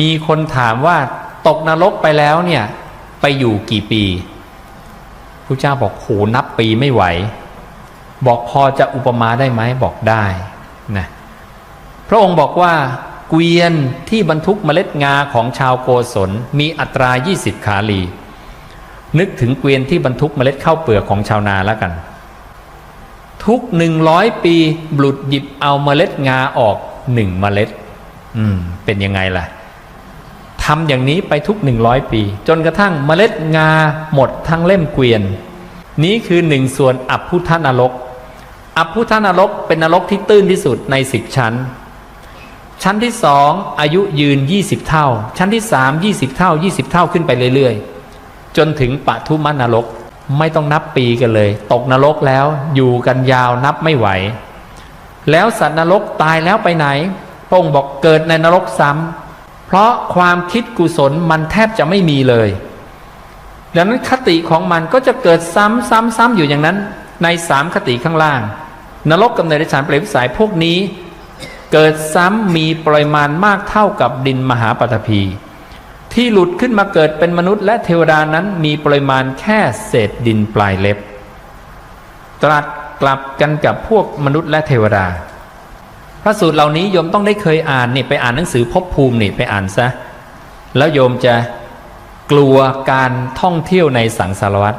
มีคนถามว่าตกนรกไปแล้วเนี่ยไปอยู่กี่ปีพระเจ้าบอกโหนับปีไม่ไหว บอกพอจะอุปมาได้ไหมบอกได้นะพระองค์บอกว่าเกวียนที่บรรทุกเมล็ดงาของชาวโกศลมีอัตรา 20 ขาลี นึกถึงเกวียนที่บรรทุกเมล็ดข้าวเปลือกของชาวนาแล้วกัน ทุกหนึ่งร้อยปีบุรุษหยิบเอาเมล็ดงาออกหนึ่งเมล็ด อืม เป็นยังไงล่ะ ทำอย่างนี้ไปทุกหนึ่งร้อยปี จนกระทั่งเมล็ดงาหมดทั้งเล่มเกวียน นี้คือหนึ่งส่วนอับพุทธนรก อับพุทธนรกเป็นนรกที่ตื้นที่สุดในสิบชั้น ชั้นที่สองอายุยืน 20 เท่า ชั้นที่สาม20 เท่า 20 เท่าขึ้นไปเรื่อยๆ จนถึงปะทุมนรกไม่ต้องนับปีกันเลย ตกนรกแล้วอยู่กันยาวนับไม่ไหว แล้วสัตว์นรกตายแล้วไปไหนพระองค์บอกเกิดในนรกซ้ำ เพราะความคิดกุศลมันแทบจะไม่มีเลยดังนั้นคติของมันก็จะเกิดซ้ำซ้ำซ้ำอยู่อย่างนั้น ในสามคติข้างล่าง นรกกับเนรชานเปรตวิสัยพวกนี้ เกิดซ้ำมีปริมาณมากเท่ากับดินมหาปฐพี ที่หลุดขึ้นมาเกิดเป็นมนุษย์และเทวดานั้นมีปริมาณแค่เศษดินปลายเล็บ ตรัสกลับกันกับพวกมนุษย์และเทวดา พระสูตรเหล่านี้โยมต้องได้เคยอ่านนี่ไปอ่านหนังสือภพภูมินี่ไปอ่านซะแล้วโยมจะกลัวการท่องเที่ยวในสังสารวัตร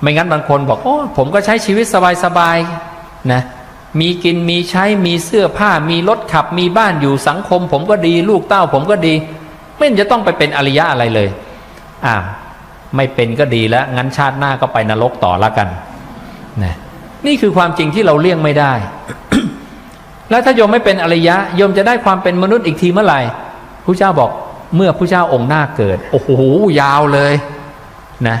ไม่งั้นบางคนบอกโอ้ผมก็ใช้ชีวิตสบายๆนะมีกินมีใช้มีเสื้อผ้ามีรถขับมีบ้านอยู่สังคม ผมก็ดีลูกเต้า ผมก็ดี ไม่จะต้องไปเป็นอริยะอะไรเลยอ่าไม่เป็นก็ดีแล้ว งั้นชาติหน้าก็ไปนรกต่อละกันนะนี่คือความจริงที่เราเลี่ยงไม่ได้ แล้วถ้าโยมไม่เป็นอริยะโยมจะได้ความเป็นมนุษย์อีกทีเมื่อไหร่พระเจ้าบอกเมื่อพระเจ้าองค์หน้าเกิด โอ้โหยาวเลยนะ